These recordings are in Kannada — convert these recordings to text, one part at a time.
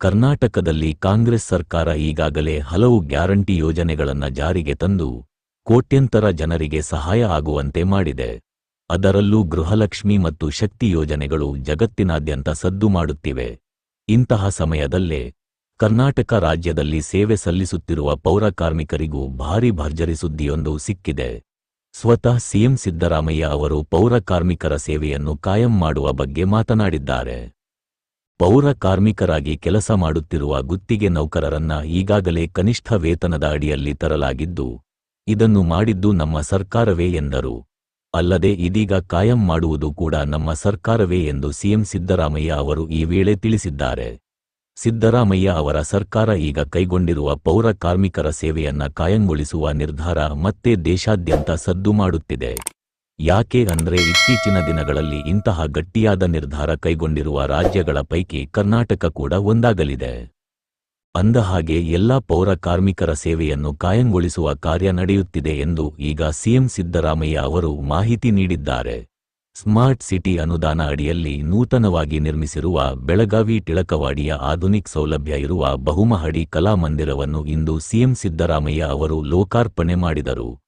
ಕರ್ನಾಟಕದಲ್ಲಿ ಕಾಂಗ್ರೆಸ್ ಸರ್ಕಾರ ಈಗಾಗಲೇ ಹಲವು ಗ್ಯಾರಂಟಿ ಯೋಜನೆಗಳನ್ನು ಜಾರಿಗೆ ತಂದು ಕೋಟ್ಯಂತರ ಜನರಿಗೆ ಸಹಾಯ ಆಗುವಂತೆ ಮಾಡಿದೆ. ಅದರಲ್ಲೂ ಗೃಹಲಕ್ಷ್ಮಿ ಮತ್ತು ಶಕ್ತಿ ಯೋಜನೆಗಳು ಜಗತ್ತಿನಾದ್ಯಂತ ಸದ್ದು ಮಾಡುತ್ತಿವೆ. ಇಂತಹ ಸಮಯದಲ್ಲೇ ಕರ್ನಾಟಕ ರಾಜ್ಯದಲ್ಲಿ ಸೇವೆ ಸಲ್ಲಿಸುತ್ತಿರುವ ಪೌರ ಕಾರ್ಮಿಕರಿಗೂ ಭಾರೀ ಭರ್ಜರಿ ಸುದ್ದಿಯೊಂದು ಸಿಕ್ಕಿದೆ. ಸ್ವತಃ ಸಿಎಂ ಸಿದ್ದರಾಮಯ್ಯ ಅವರು ಪೌರ ಕಾರ್ಮಿಕರ ಸೇವೆಯನ್ನು ಕಾಯಂ ಮಾಡುವ ಬಗ್ಗೆ ಮಾತನಾಡಿದ್ದಾರೆ. ಪೌರ ಕಾರ್ಮಿಕರಾಗಿ ಕೆಲಸ ಮಾಡುತ್ತಿರುವ ಗುತ್ತಿಗೆ ನೌಕರರನ್ನ ಈಗಾಗಲೇ ಕನಿಷ್ಠ ವೇತನದ ಅಡಿಯಲ್ಲಿ ತರಲಾಗಿದ್ದು, ಇದನ್ನು ಮಾಡಿದ್ದು ನಮ್ಮ ಸರ್ಕಾರವೇ ಎಂದರು. ಅಲ್ಲದೆ ಇದೀಗ ಕಾಯಂ ಮಾಡುವುದು ಕೂಡ ನಮ್ಮ ಸರ್ಕಾರವೇ ಎಂದು ಸಿಎಂ ಸಿದ್ದರಾಮಯ್ಯ ಅವರು ಈ ವೇಳೆ ತಿಳಿಸಿದ್ದಾರೆ. ಸಿದ್ದರಾಮಯ್ಯ ಅವರ ಸರ್ಕಾರ ಈಗ ಕೈಗೊಂಡಿರುವ ಪೌರ ಕಾರ್ಮಿಕರ ಸೇವೆಯನ್ನ ಕಾಯಂಗೊಳಿಸುವ ನಿರ್ಧಾರ ಮತ್ತೆ ದೇಶಾದ್ಯಂತ ಸದ್ದು ಮಾಡುತ್ತಿದೆ. ಯಾಕೆ ಅಂದ್ರೆ ಇತ್ತೀಚಿನ ದಿನಗಳಲ್ಲಿ ಇಂತಹ ಗಟ್ಟಿಯಾದ ನಿರ್ಧಾರ ಕೈಗೊಂಡಿರುವ ರಾಜ್ಯಗಳ ಪೈಕಿ ಕರ್ನಾಟಕ ಕೂಡ ಒಂದಾಗಲಿದೆ. ಅಂದಹಾಗೆ ಎಲ್ಲಾ ಪೌರ ಕಾರ್ಮಿಕರ ಸೇವೆಯನ್ನು ಕಾಯಂಗೊಳಿಸುವ ಕಾರ್ಯ ನಡೆಯುತ್ತಿದೆ ಎಂದು ಈಗ ಸಿಎಂ ಸಿದ್ದರಾಮಯ್ಯ ಅವರು ಮಾಹಿತಿ ನೀಡಿದ್ದಾರೆ. ಸ್ಮಾರ್ಟ್ ಸಿಟಿ ಅನುದಾನ ಅಡಿಯಲ್ಲಿ ನೂತನವಾಗಿ ನಿರ್ಮಿಸಿರುವ ಬೆಳಗಾವಿ ಟಿಳಕವಾಡಿಯ ಆಧುನಿಕ್ ಸೌಲಭ್ಯ ಇರುವ ಬಹುಮಹಡಿ ಕಲಾಮಂದಿರವನ್ನು ಇಂದು ಸಿಎಂ ಸಿದ್ದರಾಮಯ್ಯ ಅವರು ಲೋಕಾರ್ಪಣೆ ಮಾಡಿದರು.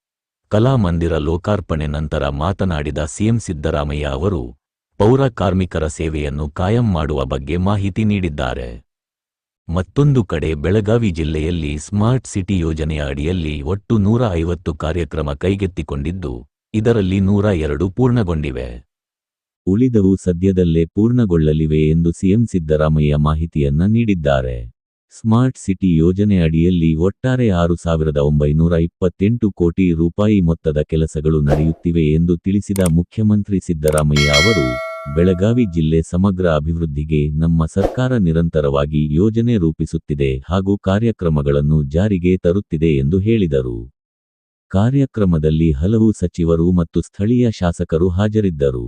ಕಲಾಮಂದಿರ ಲೋಕಾರ್ಪಣೆ ನಂತರ ಮಾತನಾಡಿದ ಸಿಎಂ ಸಿದ್ದರಾಮಯ್ಯ ಅವರು, ಪೌರ ಕಾರ್ಮಿಕರ ಸೇವೆಯನ್ನು ಕಾಯಂ ಮಾಡುವ ಬಗ್ಗೆ ಮಾಹಿತಿ ನೀಡಿದ್ದಾರೆ. ಮತ್ತೊಂದು ಕಡೆ ಬೆಳಗಾವಿ ಜಿಲ್ಲೆಯಲ್ಲಿ ಸ್ಮಾರ್ಟ್ ಸಿಟಿ ಯೋಜನೆಯ ಅಡಿಯಲ್ಲಿ ಒಟ್ಟು ನೂರ ಐವತ್ತು ಕಾರ್ಯಕ್ರಮ ಕೈಗೆತ್ತಿಕೊಂಡಿದ್ದು, ಇದರಲ್ಲಿ ನೂರ ಎರಡು ಪೂರ್ಣಗೊಂಡಿವೆ. ಉಳಿದವು ಸದ್ಯದಲ್ಲೇ ಪೂರ್ಣಗೊಳ್ಳಲಿವೆ ಎಂದು ಸಿಎಂ ಸಿದ್ದರಾಮಯ್ಯ ಮಾಹಿತಿಯನ್ನ ನೀಡಿದ್ದಾರೆ. ಸ್ಮಾರ್ಟ್ ಸಿಟಿ ಯೋಜನೆ ಅಡಿಯಲ್ಲಿ ಒಟ್ಟಾರೆ ಆರು ಸಾವಿರದ ಒಂಬೈನೂರ ಇಪ್ಪತ್ತೆಂಟು ಕೋಟಿ ರೂಪಾಯಿ ಮೊತ್ತದ ಕೆಲಸಗಳು ನಡೆಯುತ್ತಿವೆ ಎಂದು ತಿಳಿಸಿದ ಮುಖ್ಯಮಂತ್ರಿ ಸಿದ್ದರಾಮಯ್ಯ ಅವರು, ಬೆಳಗಾವಿ ಜಿಲ್ಲೆ ಸಮಗ್ರ ಅಭಿವೃದ್ಧಿಗೆ ನಮ್ಮ ಸರ್ಕಾರ ನಿರಂತರವಾಗಿ ಯೋಜನೆ ರೂಪಿಸುತ್ತಿದೆ ಹಾಗೂ ಕಾರ್ಯಕ್ರಮಗಳನ್ನು ಜಾರಿಗೆ ತರುತ್ತಿದೆ ಎಂದು ಹೇಳಿದರು. ಕಾರ್ಯಕ್ರಮದಲ್ಲಿ ಹಲವು ಸಚಿವರು ಮತ್ತು ಸ್ಥಳೀಯ ಶಾಸಕರು ಹಾಜರಿದ್ದರು.